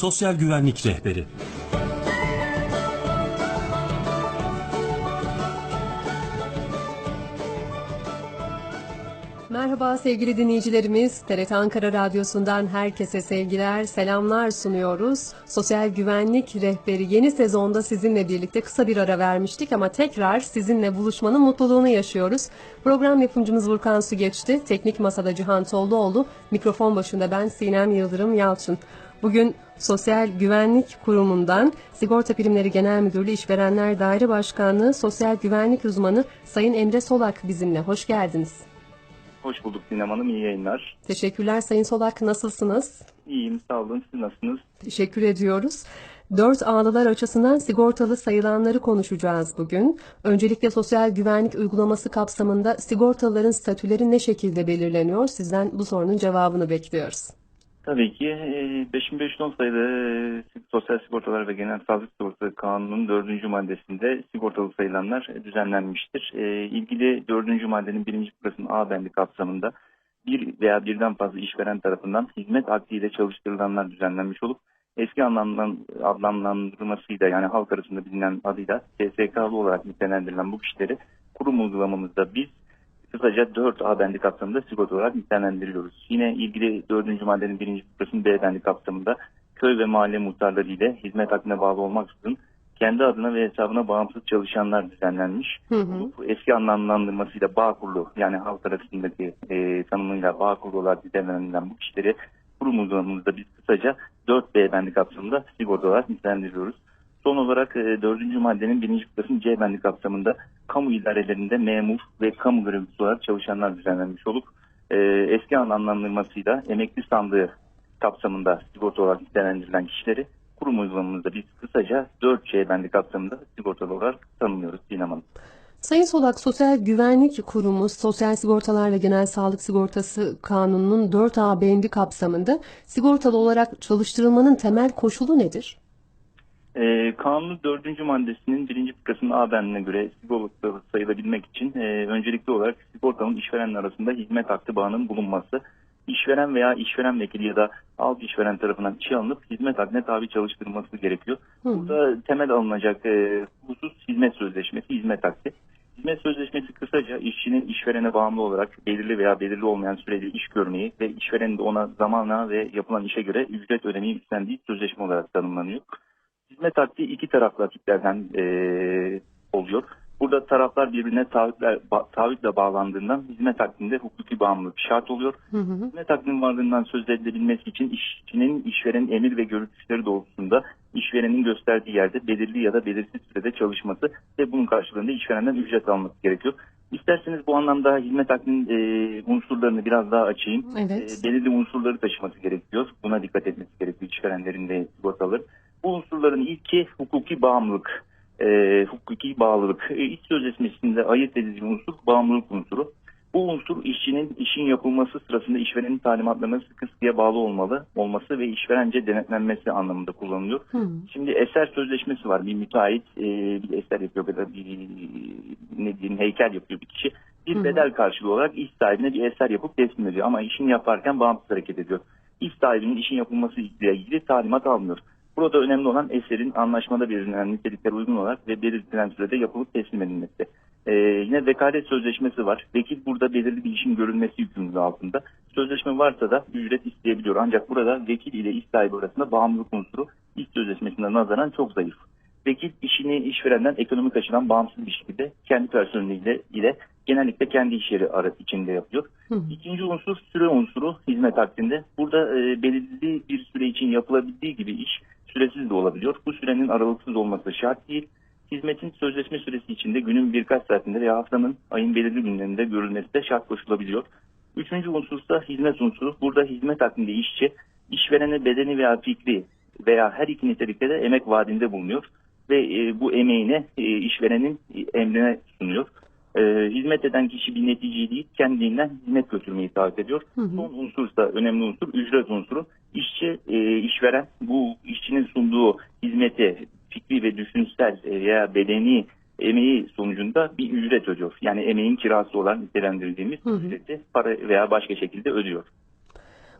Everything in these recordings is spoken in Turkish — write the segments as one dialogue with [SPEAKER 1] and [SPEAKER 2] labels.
[SPEAKER 1] Sosyal Güvenlik Rehberi
[SPEAKER 2] Merhaba sevgili dinleyicilerimiz. TRT Ankara Radyosu'ndan herkese sevgiler, selamlar sunuyoruz. Sosyal Güvenlik Rehberi yeni sezonda sizinle birlikte kısa bir ara vermiştik ama tekrar sizinle buluşmanın mutluluğunu yaşıyoruz. Program yapımcımız Burkan Su geçti. Teknik Masada Cihan Tolluoğlu, mikrofon başında ben Sinem Yıldırım Yalçın. Bugün Sosyal Güvenlik Kurumu'ndan Sigorta Primleri Genel Müdürlüğü İşverenler Daire Başkanlığı Sosyal Güvenlik Uzmanı Sayın Emre Solak bizimle. Hoş geldiniz.
[SPEAKER 3] Hoş bulduk Sinem Hanım. İyi yayınlar.
[SPEAKER 2] Teşekkürler Sayın Solak. Nasılsınız?
[SPEAKER 3] İyiyim sağ olun. Siz nasılsınız?
[SPEAKER 2] Teşekkür ediyoruz. Dört ağlılar açısından sigortalı sayılanları konuşacağız bugün. Öncelikle sosyal güvenlik uygulaması kapsamında sigortalıların statüleri ne şekilde belirleniyor? Sizden bu sorunun cevabını bekliyoruz.
[SPEAKER 3] Tabii ki e, 5510 sayılı e, Sosyal Sigortalar ve Genel Sağlık Sigortaları Kanunu'nun dördüncü maddesinde sigortalı sayılanlar düzenlenmiştir. E, ilgili dördüncü maddenin birinci fıkrasının A bendi kapsamında bir veya birden fazla işveren tarafından hizmet akdiyle çalıştırılanlar düzenlenmiş olup eski anlamdan, adlandırmasıyla yani halk arasında bilinen adıyla SSK'lı olarak nitelendirilen bu kişileri kurum uygulamamızda biz kısaca 4 A bendi kapsamında sigorta olarak nitelendiriyoruz. Yine ilgili 4. maddenin 1. fıkrasının B bendi kapsamında köy ve mahalle muhtarları ile hizmet hakkına bağlı olmaksızın kendi adına ve hesabına bağımsız çalışanlar düzenlenmiş.
[SPEAKER 2] Hı hı.
[SPEAKER 3] Bu eski anlamlandırmasıyla bağ kurulu yani halk arasındaki e, tanımıyla bağ kurulu olarak nitelendirilen bu kişileri kurum uygulamamızda biz kısaca 4B bendi kapsamında sigorta olarak nitelendiriyoruz. Son olarak e, 4. maddenin 1. fıkrasının C bendi kapsamında kamu idarelerinde memur ve kamu görevlisi olarak çalışanlar düzenlenmiş olup e, eski anlamlandırmasıyla emekli sandığı kapsamında sigorta olarak nitelendirilen kişileri kurum uygulamamızda biz kısaca 4C bendi kapsamında sigortalı olarak tanımlıyoruz Sinem Hanım.
[SPEAKER 2] Sayın Solak, Sosyal Güvenlik Kurumu Sosyal Sigortalar ve Genel Sağlık Sigortası Kanunu'nun 4A bendi kapsamında sigortalı olarak çalıştırılmanın temel koşulu nedir?
[SPEAKER 3] E, kanunun dördüncü maddesinin birinci fıkrasının A bendine göre sigortalı sayılabilmek için e, öncelikli olarak sigortanın işverenler arasında hizmet hakkı bağının bulunması, işveren veya işveren vekili ya da alt işveren tarafından işe alınıp hizmet hakkına tabi çalıştırılması gerekiyor.
[SPEAKER 2] Hı.
[SPEAKER 3] Burada temel alınacak e, husus hizmet sözleşmesi, hizmet hakkı. Hizmet sözleşmesi kısaca işçinin işverene bağımlı olarak belirli veya belirli olmayan sürede iş görmeyi ve işverenin de ona zamana ve yapılan işe göre ücret ödemeyi üstlendiği sözleşme olarak tanımlanıyor. Hizmet hakkı iki taraflı akitlerden eee, oluyor. Burada taraflar birbirine taahhütle bağlandığından hizmet hakkında hukuki bağımlılık şart oluyor.
[SPEAKER 2] Hı hı.
[SPEAKER 3] Hizmet hakkının varlığından söz edilebilmesi için işçinin işverenin emir ve görüşleri doğrultusunda işverenin gösterdiği yerde belirli ya da belirsiz sürede çalışması ve bunun karşılığında işverenden ücret alması gerekiyor. İsterseniz bu anlamda hizmet hakkının eee, unsurlarını biraz daha açayım.
[SPEAKER 2] Evet.
[SPEAKER 3] E, belirli unsurları taşıması gerekiyor. Buna dikkat etmesi gerekiyor işverenlerin de sigortaları. Bu unsurların ilki hukuki bağımlılık. E, hukuki bağlılık. E, iş sözleşmesinde ayırt edici unsur bağımlılık unsuru. Bu unsur işçinin işin yapılması sırasında işverenin talimatlarına sıkı sıkıya bağlı olmalı olması ve işverence denetlenmesi anlamında kullanılıyor.
[SPEAKER 2] Hı.
[SPEAKER 3] Şimdi eser sözleşmesi var. Bir müteahhit e, bir eser yapıyor ya da bir ne diyeyim heykel yapıyor bir kişi. Bir
[SPEAKER 2] Hı
[SPEAKER 3] bedel karşılığı olarak iş sahibine bir eser yapıp teslim ediyor. Ama işini yaparken bağımsız hareket ediyor. İş sahibinin işin yapılması ile ilgili talimat almıyor. Burada önemli olan eserin anlaşmada belirlenen niteliklere uygun olarak ve belirtilen sürede yapılıp teslim edilmesi. Ee, yine vekalet sözleşmesi var. Vekil burada belirli bir işin görülmesi yükümlülüğü altında. Sözleşme varsa da ücret isteyebiliyor. Ancak burada vekil ile iş sahibi arasında bağımlılık unsuru iş sözleşmesine nazaran çok zayıf. Vekil işini işverenden ekonomik açıdan bağımsız bir şekilde kendi personeliyle ile genellikle kendi iş yeri arası içinde yapıyor.
[SPEAKER 2] Hı.
[SPEAKER 3] İkinci unsur süre unsuru hizmet hakkında. Burada e, belirli bir süre için yapılabildiği gibi iş süresiz de olabiliyor. Bu sürenin aralıksız olması şart değil. Hizmetin sözleşme süresi içinde günün birkaç saatinde veya haftanın ayın belirli günlerinde görülmesi de şart koşulabiliyor. Üçüncü unsursa hizmet unsuru. Burada hizmet hakkında işçi işverene bedeni veya fikri veya her iki nitelikte de emek vaadinde bulunuyor ve e, bu emeğine e, işverenin e, emrine sunuyor. E, hizmet eden kişi bir neticeyi değil kendinden hizmet götürmeyi taahhüt ediyor.
[SPEAKER 2] Hı hı.
[SPEAKER 3] Son unsursa önemli unsur ücret unsuru. İşçi, e, işveren bu işçinin sunduğu hizmeti fikri ve düşünsel e, veya bedeni emeği sonucunda bir ücret ödüyor. Yani emeğin kirası olan nitelendirdiğimiz
[SPEAKER 2] Hı hı.
[SPEAKER 3] ücreti para veya başka şekilde ödüyor.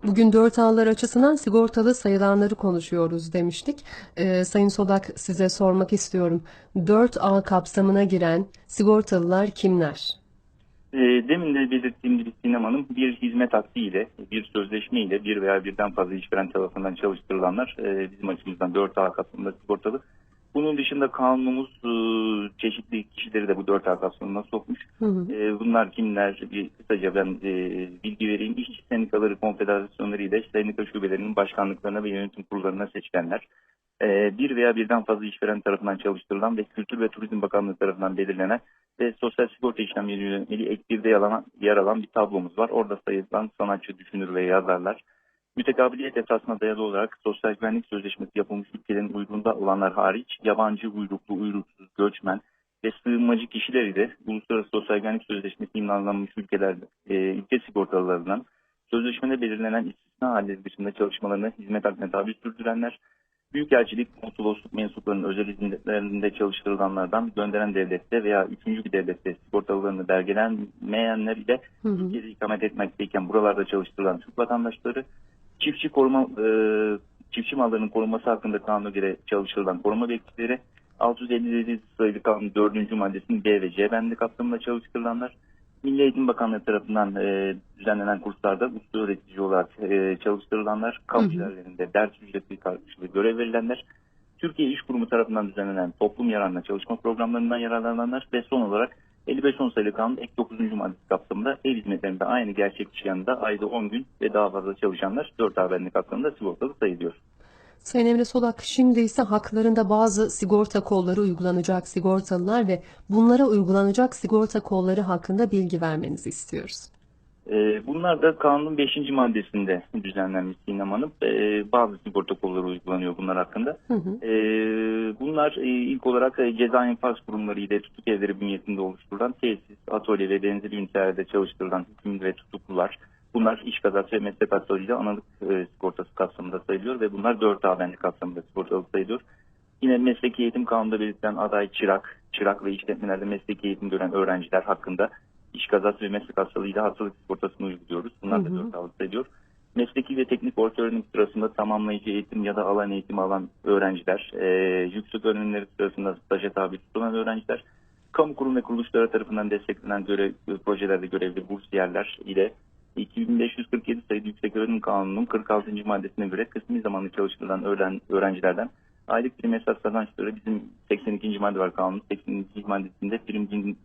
[SPEAKER 2] Bugün 4 A'lar açısından sigortalı sayılanları konuşuyoruz demiştik. Ee, Sayın Sodak size sormak istiyorum. 4 A kapsamına giren sigortalılar kimler?
[SPEAKER 3] E, demin de belirttiğim gibi Sinem Hanım bir hizmet akdi ile, bir sözleşme ile bir veya birden fazla işveren tarafından çalıştırılanlar e, bizim açımızdan 4A kapsamında sigortalı. Bunun dışında kanunumuz e, çeşitli kişileri de bu 4A kapsamına sokmuş.
[SPEAKER 2] Hı hı.
[SPEAKER 3] E, bunlar kimler? Bir kısaca ben e, bilgi vereyim. İşçi sendikaları konfederasyonları ile sendika şubelerinin başkanlıklarına ve yönetim kurullarına seçilenler. E, bir veya birden fazla işveren tarafından çalıştırılan ve Kültür ve Turizm Bakanlığı tarafından belirlenen ve sosyal sigorta işlemleri yönetmeliği ek birde yer alan, yer alan bir tablomuz var. Orada sayılan sanatçı, düşünür ve yazarlar. Mütekabiliyet esasına dayalı olarak sosyal güvenlik sözleşmesi yapılmış ülkelerin uyruğunda olanlar hariç yabancı uyruklu, uyruksuz, göçmen ve sığınmacı kişiler ile Uluslararası Sosyal Güvenlik Sözleşmesi imzalanmış ülkeler, e, ülke sigortalarından sözleşmede belirlenen istisna halleri dışında çalışmalarını hizmet hakkına tabi sürdürenler, Büyükelçilik, konsolosluk mensuplarının özel hizmetlerinde çalıştırılanlardan gönderen devlette veya üçüncü bir devlette sigortalarını belgelenmeyenler ile. Türkiye'de ikamet etmekteyken buralarda çalıştırılan Türk vatandaşları, çiftçi koruma e, çiftçi mallarının korunması hakkında kanuna göre çalıştırılan koruma bekçileri, 657 sayılı kanun 4. maddesinin B ve C bendi kapsamında çalıştırılanlar, Milli Eğitim Bakanlığı tarafından e, düzenlenen kurslarda usta öğretici olarak e, çalıştırılanlar,
[SPEAKER 2] hı.
[SPEAKER 3] idarelerinde ders ücreti karşılığı görev verilenler, Türkiye İş Kurumu tarafından düzenlenen toplum yararına çalışma programlarından yararlananlar ve son olarak 55-10 sayılı kanun ek 9. maddesi kapsamında ev hizmetlerinde aynı gerçek kişi yanında ayda 10 gün ve daha fazla çalışanlar 4 haberlik kapsamında sigortalı sayılıyor.
[SPEAKER 2] Sayın Emre Solak, şimdi ise haklarında bazı sigorta kolları uygulanacak sigortalılar ve bunlara uygulanacak sigorta kolları hakkında bilgi vermenizi istiyoruz.
[SPEAKER 3] Ee, bunlar da kanunun 5. maddesinde düzenlenmiş Sinem Hanım. Ee, bazı sigorta kolları uygulanıyor bunlar hakkında.
[SPEAKER 2] Hı hı.
[SPEAKER 3] Ee, bunlar e, ilk olarak e, ceza infaz kurumları ile tutuk evleri bünyesinde oluşturulan tesis, atölye ve benzeri ünitelerde çalıştırılan hükümlü ve tutuklular. Bunlar iş kazası ve meslek hastalığı analık e, sigortası kapsamında sayılıyor ve bunlar 4 A bendi kapsamında sigortalı sayılıyor. Yine mesleki eğitim kanununda belirtilen aday çırak, çırak ve işletmelerde mesleki eğitim gören öğrenciler hakkında iş kazası ve meslek hastalığıyla hastalık sigortasını uyguluyoruz. Bunlar da
[SPEAKER 2] Hı hı.
[SPEAKER 3] 4 A'lık sayılıyor. Mesleki ve teknik orta öğrenim sırasında tamamlayıcı eğitim ya da alan eğitimi alan öğrenciler, e, yüksek öğrenimleri sırasında staja tabi tutulan öğrenciler, kamu kurum ve kuruluşları tarafından desteklenen görev, projelerde görevli bursiyerler ile 2547 sayılı Yüksek Öğrenim Kanunu'nun 46. maddesine göre kısmi zamanlı çalıştırılan öğren, öğrencilerden aylık prim esas kazançları bizim 82. madde var kanunun 82. maddesinde prim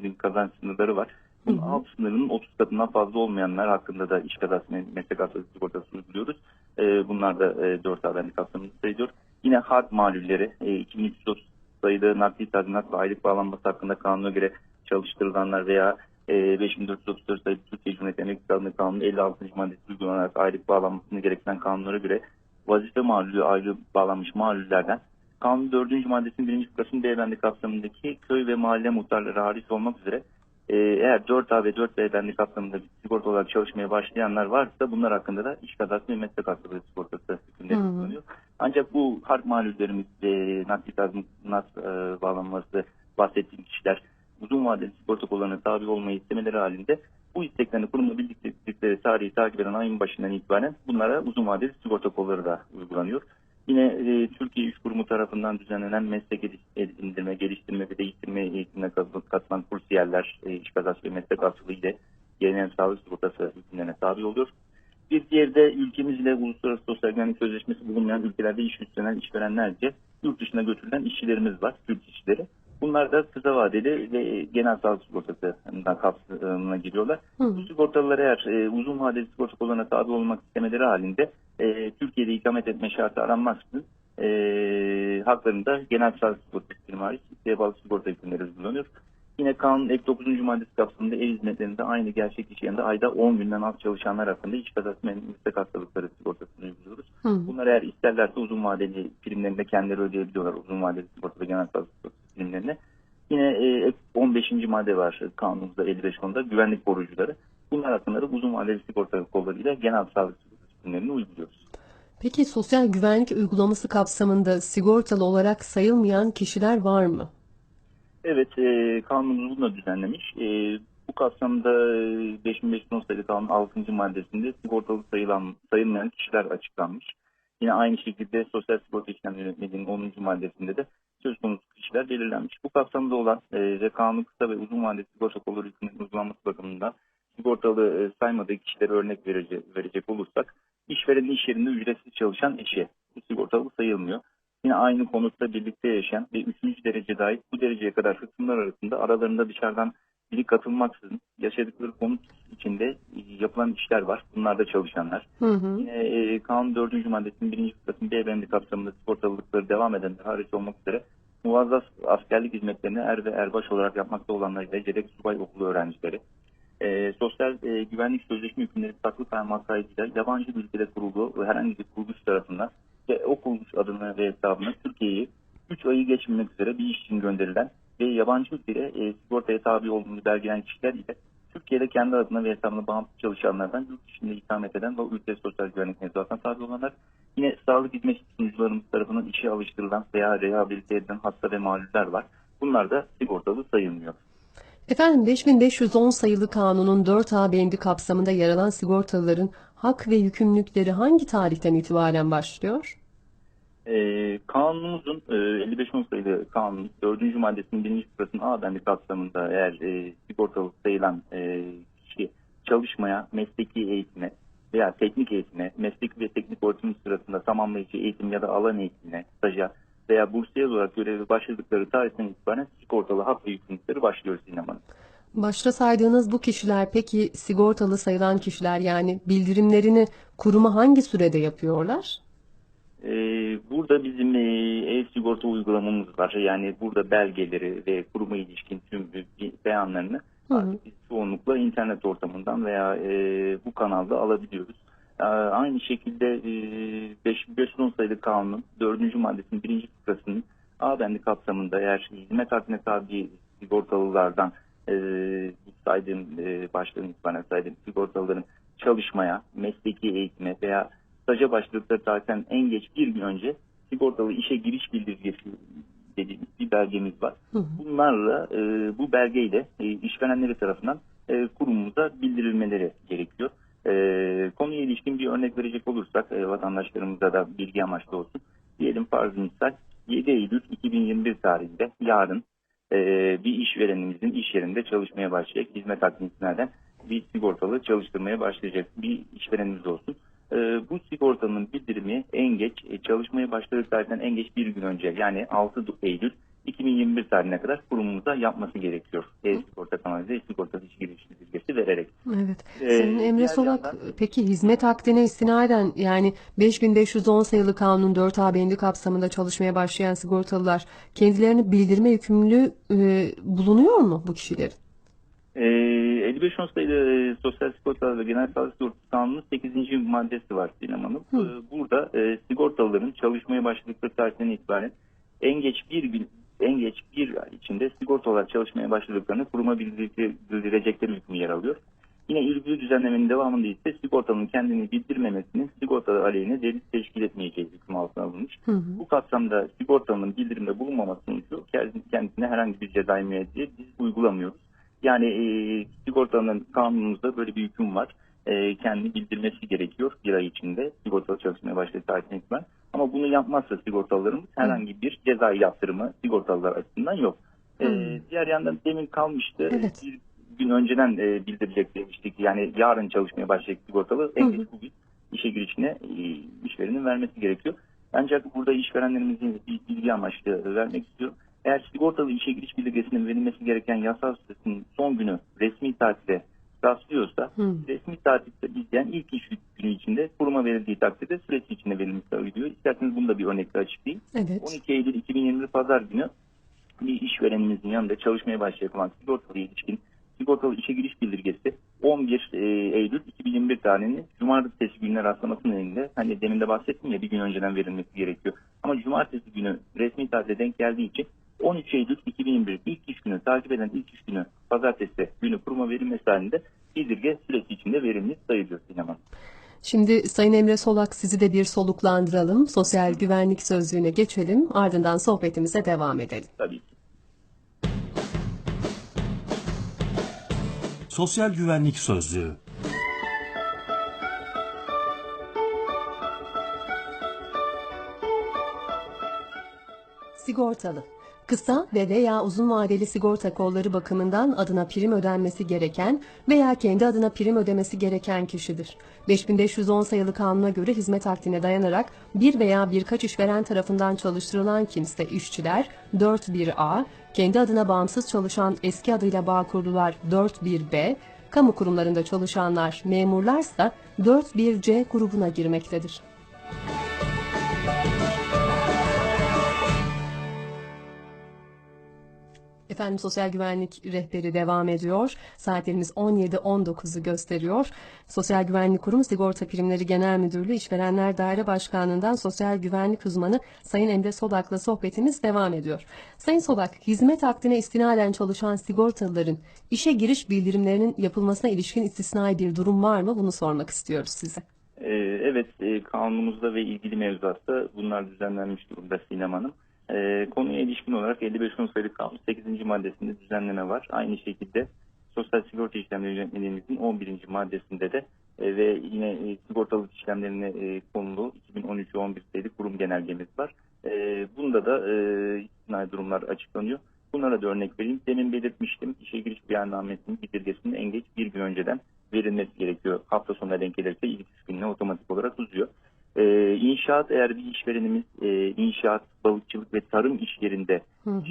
[SPEAKER 3] prim kazanç sınırları var. Bunun
[SPEAKER 2] Hı hı.
[SPEAKER 3] alt sınırının 30 katından fazla olmayanlar hakkında da iş kazası meslek hastalık sigortası uyguluyoruz. Ee, bunlar da e, 4 haberlik kapsamında sayılıyor. Yine harp malulleri e, 2330 sayılı nakli tazminat ve aylık bağlanması hakkında kanuna göre çalıştırılanlar veya e, 5434 sayılı Türkiye Cumhuriyeti Emekli Kadını Kanunu 56. maddesi uygulanarak aylık bağlanmasını gerektiren kanunlara göre vazife malulü ayrı bağlanmış malullerden Kanun 4. maddesinin 1. fıkrasının beyefendi kapsamındaki köy ve mahalle muhtarları hariç olmak üzere e, eğer 4A ve 4 beyefendi kapsamında bir sigorta olarak çalışmaya başlayanlar varsa bunlar hakkında da iş kazası ve meslek hastalığı sigortası hükümleri kullanıyor. Ancak bu harp malullerimiz ve nakli tazminat e, bağlanması bahsettiğim kişiler uzun vadeli sigorta kollarına tabi olmayı istemeleri halinde bu isteklerini kurumla bildikleri tarihi takip eden ayın başından itibaren bunlara uzun vadeli sigorta kolları da uygulanıyor. Yine e, Türkiye İş Kurumu tarafından düzenlenen meslek edindirme, geliştirme ve değiştirme eğitimine katı- katılan kursiyerler, e, iş kazası ve meslek hastalığı ile genel sağlık sigortası hükümlerine tabi oluyor. Bir diğeri de ülkemiz ile Uluslararası Sosyal Güvenlik Sözleşmesi bulunmayan ülkelerde iş üstlenen işverenlerce yurt dışına götürülen işçilerimiz var, Türk işçileri. Bunlar da kısa vadeli ve genel sağlık sigortasından kapsamına giriyorlar.
[SPEAKER 2] Hı.
[SPEAKER 3] Bu sigortalılar eğer e, uzun vadeli sigorta kollarına tabi olmak istemeleri halinde e, Türkiye'de ikamet etme şartı aranmaksızın e, haklarında genel sağlık sigortası primi hariç isteğe bağlı sigorta hükümleri uygulanıyor. Yine kanun ek 9. maddesi kapsamında ev hizmetlerinde aynı gerçek iş yerinde ayda 10 günden az çalışanlar hakkında iş kazası meslek hastalıkları sigortasını uyguluyoruz.
[SPEAKER 2] Hı.
[SPEAKER 3] Bunlar eğer isterlerse uzun vadeli primlerini de kendileri ödeyebiliyorlar. Uzun vadeli sigorta ve genel sağlık primlerini. Yine e, ek 15. madde var kanunumuzda 55 konuda güvenlik koruyucuları. Bunlar hakkında da uzun vadeli sigorta kollarıyla genel sağlık sigortası primlerini uyguluyoruz.
[SPEAKER 2] Peki sosyal güvenlik uygulaması kapsamında sigortalı olarak sayılmayan kişiler var mı?
[SPEAKER 3] Evet, e, kanunumuz bunu da düzenlemiş. E, Bu kapsamda e, 5510 sayılı kanun 6. maddesinde sigortalı sayılan, sayılmayan kişiler açıklanmış. Yine aynı şekilde Sosyal Sigorta İşlem Yönetmeliğinin 10. maddesinde de söz konusu kişiler belirlenmiş. Bu kapsamda olan e, kanun kısa ve uzun vadeli sigorta kolları hükmünün uygulanması bakımından sigortalı e, saymadığı kişilere örnek verecek, verecek olursak işverenin iş yerinde ücretsiz çalışan eşi bu sigortalı sayılmıyor. Yine aynı konutta birlikte yaşayan ve 3. derecede ait bu dereceye kadar hükümler arasında aralarında dışarıdan biri katılmaksızın yaşadıkları konut içinde yapılan işler var. Bunlarda çalışanlar.
[SPEAKER 2] Hı hı.
[SPEAKER 3] Yine e, kanun 4. maddesinin 1. kısmının B bendi kapsamında sigortalılıkları devam edenler hariç olmak üzere muvazzaf askerlik hizmetlerini er ve erbaş olarak yapmakta olanlar ile Cedek Subay Okulu öğrencileri, e, sosyal e, güvenlik sözleşme hükümleri saklı kaymak kaydıyla yabancı bir ülkede kurulu herhangi bir kuruluş tarafından ve o kuruluş adına ve hesabına Türkiye'yi 3 ayı geçmemek üzere bir iş için gönderilen ve yabancı ülkede e, sigortaya tabi olduğunu belgeleyen kişiler ile Türkiye'de kendi adına ve hesabına bağımsız çalışanlardan yurt dışında ikamet eden ve ülke sosyal güvenlik mevzuatına tabi olanlar yine sağlık hizmet sunucularımız tarafından işe alıştırılan veya rehabilite edilen hasta ve mağluller var. Bunlar da sigortalı sayılmıyor.
[SPEAKER 2] Efendim 5510 sayılı kanunun 4A bendi kapsamında yer alan sigortalıların hak ve yükümlülükleri hangi tarihten itibaren başlıyor?
[SPEAKER 3] Ee, kanunumuzun e, 55 sayılı kanun 4. maddesinin 1. fıkrasının A bendi kapsamında eğer e, sigortalı sayılan e, kişi çalışmaya, mesleki eğitime veya teknik eğitime, mesleki ve teknik öğretim sırasında tamamlayıcı eğitim ya da alan eğitimine, staja veya bursiyer olarak görevi başladıkları tarihten itibaren sigortalı hak ve yükümlülükleri başlıyor sinemanın.
[SPEAKER 2] Başta saydığınız bu kişiler peki sigortalı sayılan kişiler yani bildirimlerini kuruma hangi sürede yapıyorlar?
[SPEAKER 3] Ee, burada bizim e, e-sigorta uygulamamız var. Yani burada belgeleri ve kuruma ilişkin tüm beyanlarını
[SPEAKER 2] Hı hı.
[SPEAKER 3] artık biz çoğunlukla internet ortamından veya e, bu kanalda alabiliyoruz. Ee, aynı şekilde e, 5510 sayılı kanunun 4. maddesinin 1. fıkrasının A bendi kapsamında eğer hizmet hakkına tabi sigortalılardan e, saydığım e, baştan itibaren saydığım sigortalıların çalışmaya, mesleki eğitime veya staja başladıkları tarihten en geç bir gün önce sigortalı işe giriş bildirgesi dediğimiz bir belgemiz var.
[SPEAKER 2] Hı hı.
[SPEAKER 3] Bunlarla e, bu belgeyle e, işverenleri tarafından e, kurumumuza bildirilmeleri gerekiyor. E, konuya ilişkin bir örnek verecek olursak e, vatandaşlarımıza da bilgi amaçlı olsun. Diyelim farz misal 7 Eylül 2021 tarihinde yarın e, bir işverenimizin iş yerinde çalışmaya başlayacak. Hizmet hakkını bir sigortalı çalıştırmaya başlayacak bir işverenimiz olsun. E, bu sigortanın bildirimi en geç e, çalışmaya başladığı tarihten en geç bir gün önce yani 6 Eylül 2021 tarihine kadar kurumumuza yapması gerekiyor. E-sigorta kanalıyla e-sigorta iş giriş bildirgesi vererek.
[SPEAKER 2] Evet.
[SPEAKER 3] Ee,
[SPEAKER 2] Senin Emre
[SPEAKER 3] diğer
[SPEAKER 2] Solak
[SPEAKER 3] yandan-
[SPEAKER 2] peki hizmet akdine istinaden yani 5510 sayılı kanunun 4A bendi kapsamında çalışmaya başlayan sigortalılar kendilerini bildirme yükümlülüğü e, bulunuyor mu bu kişilerin?
[SPEAKER 3] Ee, 55 sayılı e, Sosyal Sigortalar ve Genel Sağlık Sigortası Kanunu'nun 8. maddesi var Sinem Hanım.
[SPEAKER 2] Hı.
[SPEAKER 3] Ee, burada e, sigortalıların çalışmaya başladıkları tarihten itibaren en geç bir gün en geç bir ay içinde sigortalar çalışmaya başladıklarını kuruma bildirecek- bildirecekleri hükmü yer alıyor. Yine ilgili düzenlemenin devamında ise sigortalının kendini bildirmemesinin sigortalı aleyhine delil teşkil etmeyeceği hüküm altına alınmış.
[SPEAKER 2] Hı hı.
[SPEAKER 3] Bu kapsamda sigortalının bildirimde bulunmaması sonucu kendisine herhangi bir cezai müeyyideye biz uygulamıyoruz. Yani e, sigortalının kanunumuzda böyle bir hüküm var. E, kendini bildirmesi gerekiyor bir ay içinde sigortalı çalışmaya başladığı tarihten itibaren. Ama bunu yapmazsa sigortalılarımız herhangi bir cezai yaptırımı sigortalılar açısından yok. E, diğer yandan demin kalmıştı.
[SPEAKER 2] Evet.
[SPEAKER 3] Bir gün önceden e, bildirecek demiştik. Yani yarın çalışmaya başlayacak sigortalı en geç bugün işe girişine e, işverenin vermesi gerekiyor. Ancak burada işverenlerimizin bir bilgi amaçlı vermek istiyorum. Eğer sigortalı işe giriş bildirgesinin verilmesi gereken yasal süresinin son günü resmi tatile rastlıyorsa
[SPEAKER 2] Hı.
[SPEAKER 3] resmi tatilde izleyen ilk iş günü içinde kuruma verildiği takdirde süresi içinde verilmesi öngörülüyor. İsterseniz bunu da bir örnekle açıklayayım.
[SPEAKER 2] Evet.
[SPEAKER 3] 12 Eylül 2021 Pazar günü bir işverenimizin yanında çalışmaya başlayacak olan sigortalı ilişkin sigortalı işe giriş bildirgesi 11 e, Eylül 2021 tarihinin cumartesi gününe rastlaması nedeniyle hani demin de bahsettim ya bir gün önceden verilmesi gerekiyor. Ama cumartesi günü resmi tatile denk geldiği için 13 Eylül 2021 ilk iş günü takip eden ilk iş günü pazartesi günü kuruma verilmesi halinde bildirge süresi içinde verilmiş sayılıyor sinema.
[SPEAKER 2] Şimdi Sayın Emre Solak sizi de bir soluklandıralım. Sosyal güvenlik sözlüğüne geçelim. Ardından sohbetimize devam edelim.
[SPEAKER 3] Tabii ki.
[SPEAKER 1] Sosyal Güvenlik Sözlüğü
[SPEAKER 2] Sigortalı. Kısa ve veya uzun vadeli sigorta kolları bakımından adına prim ödenmesi gereken veya kendi adına prim ödemesi gereken kişidir. 5510 sayılı kanuna göre hizmet akdine dayanarak bir veya birkaç işveren tarafından çalıştırılan kimse işçiler 41A, kendi adına bağımsız çalışan eski adıyla Bağkurlular 41B, kamu kurumlarında çalışanlar memurlarsa 41C grubuna girmektedir. Efendim Sosyal Güvenlik Rehberi devam ediyor. Saatlerimiz 17.19'u gösteriyor. Sosyal Güvenlik Kurumu Sigorta Primleri Genel Müdürlüğü İşverenler Daire Başkanlığı'ndan Sosyal Güvenlik Uzmanı Sayın Emre Sodak'la sohbetimiz devam ediyor. Sayın Sodak, hizmet akdine istinaden çalışan sigortalıların işe giriş bildirimlerinin yapılmasına ilişkin istisnai bir durum var mı? Bunu sormak istiyoruz size.
[SPEAKER 3] Ee, Evet, e, kanunumuzda ve ilgili mevzuatta bunlar düzenlenmiş durumda Sinem Hanım. Ee, konuya ilişkin olarak 55 10 sayılı kanun 8. maddesinde düzenleme var. Aynı şekilde Sosyal Sigorta İşlemleri Yönetmeliğimizin 11. maddesinde de e, ve yine e, sigortalık işlemlerine e, konulu 2013-11 sayılı kurum genelgemiz var. E, bunda da e, istisnai durumlar açıklanıyor. Bunlara da örnek vereyim. Demin belirtmiştim. İşe giriş beyannamesinin bildirgesinin en geç bir gün önceden verilmesi gerekiyor. Hafta sonuna denk gelirse ilk gününe otomatik olarak uzuyor. Ee, inşaat eğer bir işverenimiz e, inşaat, balıkçılık ve tarım iş yerinde
[SPEAKER 2] Hı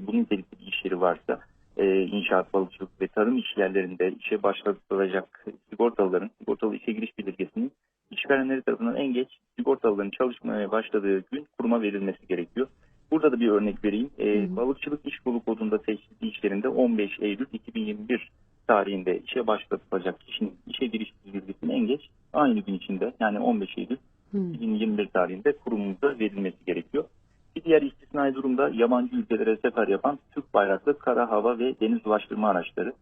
[SPEAKER 3] bunun nitelikli bir iş yeri varsa e, inşaat, balıkçılık ve tarım iş yerlerinde işe başlatılacak sigortalıların sigortalı işe giriş bildirgesinin işverenleri tarafından en geç sigortalıların çalışmaya başladığı gün kuruma verilmesi gerekiyor. Burada da bir örnek vereyim. E,
[SPEAKER 2] hı.
[SPEAKER 3] balıkçılık iş kolu kodunda teşhisli iş yerinde 15 Eylül 2021 tarihinde işe başlatılacak kişinin işe giriş bildirgesinin en geç aynı gün içinde yani 15 Eylül
[SPEAKER 2] Hı.
[SPEAKER 3] 2021 tarihinde kurumumuza verilmesi gerekiyor. Bir diğer istisnai durumda yabancı ülkelere sefer yapan Türk bayraklı kara, hava ve deniz ulaştırma araçları.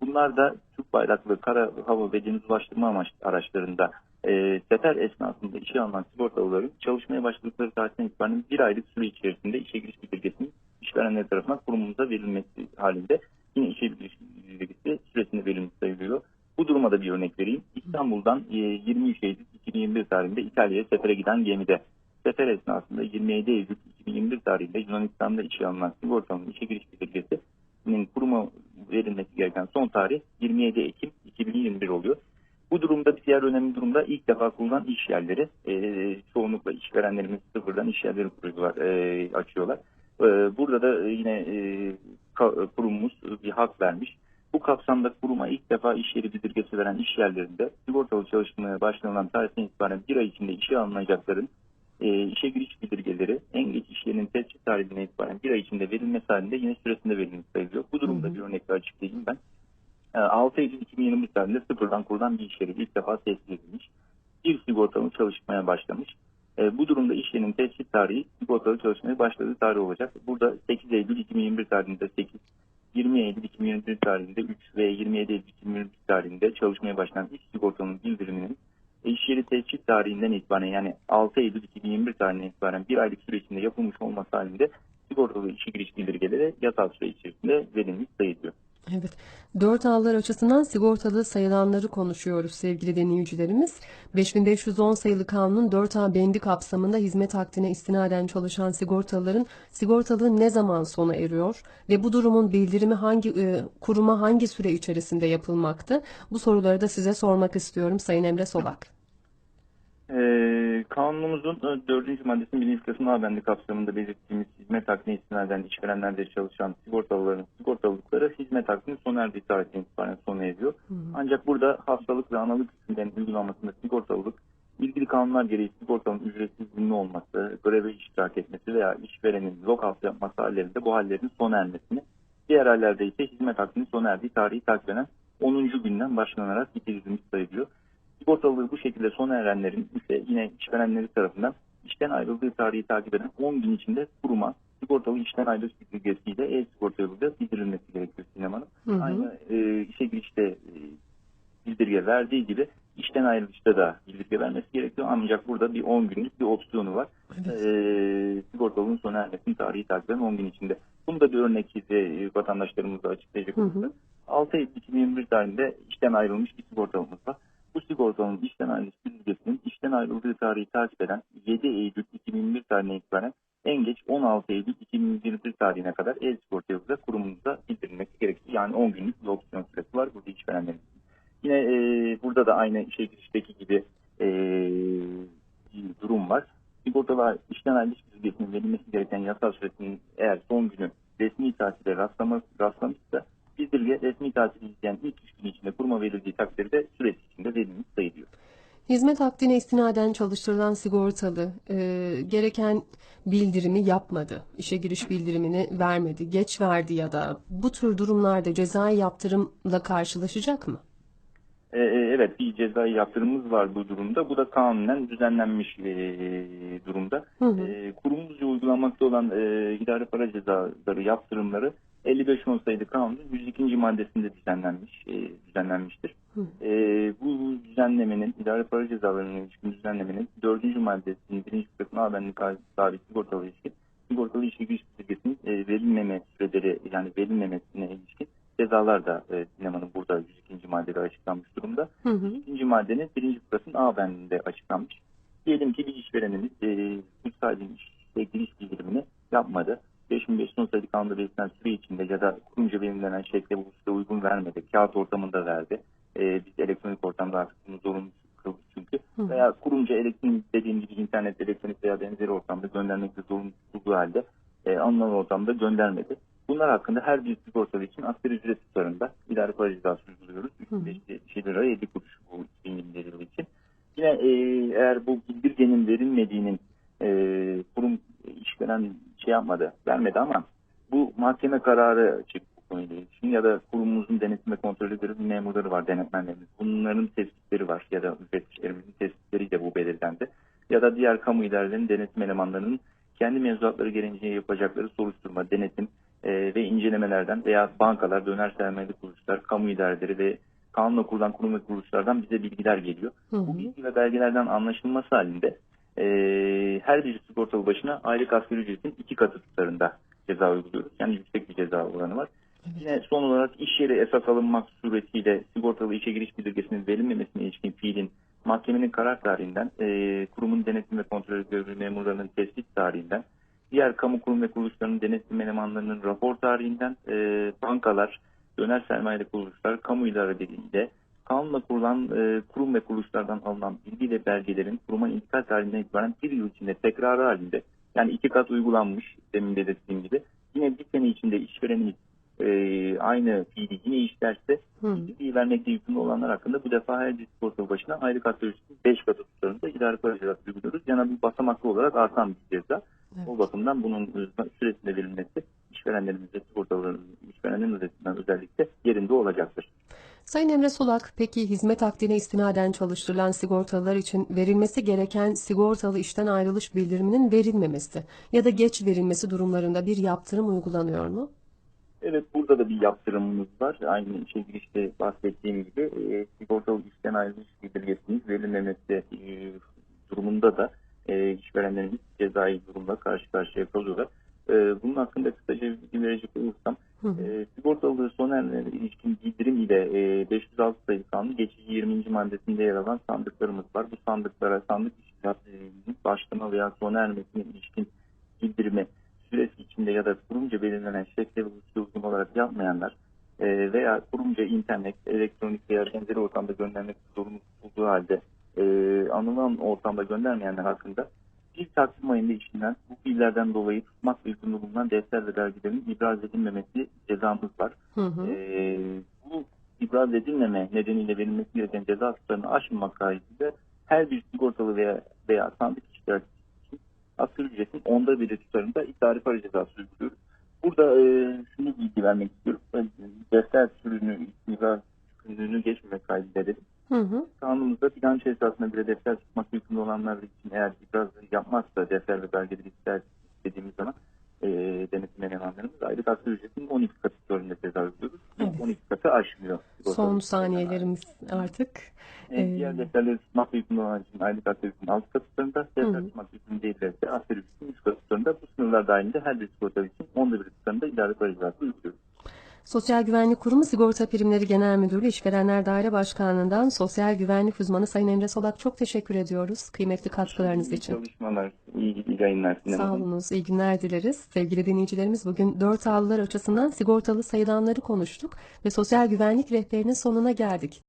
[SPEAKER 3] Bunlar da Türk bayraklı kara, hava ve deniz ulaştırma araçlarında e, sefer esnasında işe alınan sigortalıların çalışmaya başladıkları tarihten itibaren bir aylık süre içerisinde işe giriş bildirgesinin işverenler tarafından kurumumuza verilmesi halinde yine işe giriş bildirgesi süresinde verilmesi sayılıyor. Bu duruma da bir örnek vereyim. İstanbul'dan e, 23 Eylül 2021 tarihinde İtalya'ya sefere giden gemide sefer esnasında 27 Eylül 2021 tarihinde Yunanistan'da işe alınan sigortanın işe giriş bildirgesinin kuruma verilmesi gereken son tarih 27 Ekim 2021 oluyor. Bu durumda bir diğer önemli durumda ilk defa kurulan iş yerleri e, çoğunlukla işverenlerimiz sıfırdan iş yerleri kuruyorlar, e, açıyorlar. E, burada da yine e, kurumumuz bir hak vermiş. Bu kapsamda kuruma ilk defa iş yeri bildirgesi veren iş yerlerinde sigortalı çalışmaya başlanılan tarihten itibaren bir ay içinde işe alınacakların e, işe giriş bildirgeleri en geç iş yerinin tespit tarihinden itibaren bir ay içinde verilmesi halinde yine süresinde verilmesi sayılıyor. Bu durumda
[SPEAKER 2] Hı hı.
[SPEAKER 3] bir örnekle açıklayayım ben. E, 6 Eylül 2021 tarihinde sıfırdan kurulan bir iş yeri ilk defa tesis edilmiş. Bir sigortalı çalışmaya başlamış. E, bu durumda iş yerinin tespit tarihi sigortalı çalışmaya başladığı tarih olacak. Burada 8 Eylül 2021 tarihinde 8, 20 Eylül 2021 tarihinde 3 ve 27 Eylül 2021 tarihinde çalışmaya başlayan iş sigortalının bildiriminin iş yeri tespit tarihinden itibaren yani 6 Eylül 2021 tarihinden itibaren bir aylık süre içinde yapılmış olması halinde sigortalı işe giriş bildirgeleri yasal süre içerisinde verilmiş sayılıyor.
[SPEAKER 2] Evet. Dört ağlar açısından sigortalı sayılanları konuşuyoruz sevgili dinleyicilerimiz. 5510 sayılı kanunun 4A bendi kapsamında hizmet akdine istinaden çalışan sigortalıların sigortalığı ne zaman sona eriyor ve bu durumun bildirimi hangi e, kuruma hangi süre içerisinde yapılmaktı? Bu soruları da size sormak istiyorum Sayın Emre Solak.
[SPEAKER 3] Ee, kanunumuzun e, dördüncü maddesinin birinci kısmı A bendi kapsamında belirttiğimiz hizmet hakkını istinaden işverenlerde çalışan sigortalıların sigortalılıkları hizmet hakkının sona erdiği tarihten itibaren sona eriyor. Ancak burada hastalık ve analık hükümlerinin uygulanmasında sigortalılık ilgili kanunlar gereği sigortanın ücretsiz ünlü olması, göreve iştirak etmesi veya işverenin lockout yapması hallerinde bu hallerin sona ermesini, diğer hallerde ise hizmet hakkının sona erdiği tarihi takip eden 10. günden başlanarak bitirilmiş sayılıyor. Sigortalılığı bu şekilde sona erenlerin ise yine işverenleri tarafından işten ayrıldığı tarihi takip eden 10 gün içinde kuruma sigortalı işten ayrılış bildirgesiyle e-sigorta yoluyla bildirilmesi gerekiyor Sinem Hanım.
[SPEAKER 2] Hı hı.
[SPEAKER 3] Aynı e, işe girişte e, bildirge verdiği gibi işten ayrılışta da bildirge vermesi gerekiyor. Ancak burada bir 10 günlük bir opsiyonu var.
[SPEAKER 2] Evet.
[SPEAKER 3] e, sigortalının sona ermesinin tarihi takip eden 10 gün içinde. Bunu da bir örnek size e, vatandaşlarımıza açıklayacak olursak. 6 Eylül 2021 tarihinde işten ayrılmış bir sigortalımız var. Bu sigortalının işten ayrılış bilgisinin işten ayrıldığı tarihi takip eden 7 Eylül 2021 tarihine itibaren en geç 16 Eylül 2021 tarihine kadar el sigortamıza kurumumuza bildirilmesi gerekir. Yani 10 günlük bir opsiyon süresi var burada işverenlerin. Yine e, burada da aynı işe girişteki gibi e, durum var. Sigortalar işten ayrılış bilgisinin verilmesi gereken yasal süresinin eğer son günü resmi rastlamış, rastlamışsa bildirge resmi tatil izleyen ilk üç gün içinde kuruma verildiği takdirde süresi içinde verilmiş sayılıyor.
[SPEAKER 2] Hizmet akdine istinaden çalıştırılan sigortalı e, gereken bildirimi yapmadı. İşe giriş bildirimini vermedi, geç verdi ya da bu tür durumlarda cezai yaptırımla karşılaşacak mı?
[SPEAKER 3] E, e, evet bir cezai yaptırımımız var bu durumda. Bu da kanunen düzenlenmiş e, durumda.
[SPEAKER 2] Hı hı.
[SPEAKER 3] E, kurumumuzca uygulanmakta olan e, idare para cezaları yaptırımları 55 10 sayılı kanunun 102. maddesinde düzenlenmiş e, düzenlenmiştir. E, bu düzenlemenin idare para cezalarına ilişkin düzenlemenin 4. maddesinin 1. kısmına haberlik sabit sigortalı ilişkin sigortalı işe giriş bilgisinin e, verilmeme süreleri yani verilmemesine ilişkin cezalar da e, sinemanın burada 102. maddede açıklanmış durumda.
[SPEAKER 2] Hı hı.
[SPEAKER 3] İkinci maddenin birinci fıkrasının A bendinde açıklanmış. Diyelim ki bir işverenimiz e, sahibi işe giriş bildirimini yapmadı. 5510 sayılı kanunda belirtilen süre içinde ya da kurumca belirlenen şekle bu süre uygun vermedi. Kağıt ortamında verdi. E, biz elektronik ortamda artık bunu zorunlu kıldık çünkü.
[SPEAKER 2] Hı.
[SPEAKER 3] Veya kurumca elektronik dediğim gibi internet, elektronik veya benzeri ortamda göndermekte zorunlu tutulduğu halde e, alınan ortamda göndermedi. Bunlar hakkında her bir sigortalı için asgari ücret tutarında idare para cezası uyguluyoruz. 377 lira 50 kuruş bu 2020 yılı için. Yine e, eğer bu bildirgenin verilmediğinin e, kurum işveren şey yapmadı, vermedi ama bu mahkeme kararı çıktı konuyla ilişkin ya da kurumumuzun denetim ve kontrolü memurları var, denetmenlerimiz. Bunların tespitleri var ya da müfettişlerimizin tespitleriyle bu belirlendi. Ya da diğer kamu idarelerinin denetim elemanlarının kendi mevzuatları gereğince yapacakları soruşturma, denetim e, ve incelemelerden veya bankalar, döner sermayeli kuruluşlar, kamu idareleri ve kanunla kurulan kurum ve kuruluşlardan bize bilgiler geliyor.
[SPEAKER 2] Hı hı.
[SPEAKER 3] Bu bilgi ve belgelerden anlaşılması halinde e, her bir sigortalı başına aylık asgari ücretin iki katı tutarında ceza uyguluyoruz. Yani yüksek bir ceza oranı var. Yine son olarak iş yeri esas alınmak suretiyle sigortalı işe giriş bildirgesinin verilmemesine ilişkin fiilin mahkemenin karar tarihinden, e, kurumun denetim ve kontrol görevli memurlarının tespit tarihinden, diğer kamu kurum ve kuruluşlarının denetim elemanlarının rapor tarihinden, e, bankalar, döner sermayeli kuruluşlar, kamu idareleriyle kanunla kurulan e, kurum ve kuruluşlardan alınan bilgi ve belgelerin kuruma intikal tarihinden itibaren bir yıl içinde tekrarı halinde yani iki kat uygulanmış demin belirttiğim gibi yine bir sene içinde işverenimiz e, aynı fiili yine işlerse bilgi vermekte yükümlü olanlar hakkında bu defa her bir sigortalı başına aylık asgari ücretin 5 katı tutarında idare para cezası uyguluyoruz. Yani bir basamaklı olarak artan bir ceza.
[SPEAKER 2] Evet.
[SPEAKER 3] O bakımdan bunun süresinde verilmesi işverenlerimizde sigortaların işverenlerin özellikle.
[SPEAKER 2] Sayın Emre Solak, peki hizmet akdine istinaden çalıştırılan sigortalılar için verilmesi gereken sigortalı işten ayrılış bildiriminin verilmemesi ya da geç verilmesi durumlarında bir yaptırım uygulanıyor mu?
[SPEAKER 3] Evet burada da bir yaptırımımız var. Aynı işe girişte bahsettiğim gibi e, sigortalı işten ayrılış bildirgesinin verilmemesi e, durumunda da e, işverenlerimiz cezai durumla karşı karşıya kalıyorlar. E, bunun hakkında kısaca bilgi verecek olursam
[SPEAKER 2] Hı hı.
[SPEAKER 3] e, sigortalı sona ilişkin bildirim ile e, 506 sayılı kanun geçici 20. maddesinde yer alan sandıklarımız var. Bu sandıklara sandık işlemlerinin başlama veya sona ermesine ilişkin bildirimi süresi içinde ya da kurumca belirlenen şekle ve uygun olarak yapmayanlar e, veya kurumca internet, elektronik veya benzeri ortamda göndermek zorunlu tutulduğu halde e, anılan ortamda göndermeyenler hakkında bir Taksim ayında işlenen bu fiillerden dolayı tutmak uygun bulunan defter ve dergilerin ibraz edilmemesi cezamız var.
[SPEAKER 2] Hı hı.
[SPEAKER 3] E, bu ibraz edilmeme nedeniyle verilmesi gereken ceza tutarını aşmamak kaydıyla her bir sigortalı veya, veya sandık işler için asgari ücretin onda biri tutarında idari para cezası uyguluyoruz. Burada e, şunu bilgi vermek istiyorum. Defter sürünü, ibraz sürünü geçmemek kaydıyla dedim.
[SPEAKER 2] Hı hı.
[SPEAKER 3] Kanunumuzda bilanço esasında bir defter tutmak yükümlü olanlar için eğer ibraz yapmazsa defter ve belgeleri ister dediğimiz zaman e, denetim elemanlarımız aylık asgari ücretin 12 katı üzerinde ceza uyguluyoruz.
[SPEAKER 2] Evet.
[SPEAKER 3] 12 katı aşmıyor.
[SPEAKER 2] Son saniyelerimiz artık.
[SPEAKER 3] E,
[SPEAKER 2] Ee,
[SPEAKER 3] diğer defterleri tutmak yükümlü olan için aylık asgari ücretin 6 katı üzerinde, defter tutmak yükümlü değillerse asgari ücretin 3 katı üzerinde. Bu sınırlar dahilinde her bir sigortalı için 10'da bir üzerinde idare cezası uyguluyoruz.
[SPEAKER 2] Sosyal Güvenlik Kurumu Sigorta Primleri Genel Müdürlüğü İşverenler Daire Başkanlığı'ndan Sosyal Güvenlik Uzmanı Sayın Emre Solak çok teşekkür ediyoruz kıymetli katkılarınız
[SPEAKER 3] İyi
[SPEAKER 2] için.
[SPEAKER 3] çalışmalar, iyi, iyi yayınlar. Sinem
[SPEAKER 2] Sağ
[SPEAKER 3] Hanım.
[SPEAKER 2] olunuz, iyi günler dileriz. Sevgili dinleyicilerimiz bugün 4 Ağlılar açısından sigortalı sayılanları konuştuk ve sosyal güvenlik rehberinin sonuna geldik.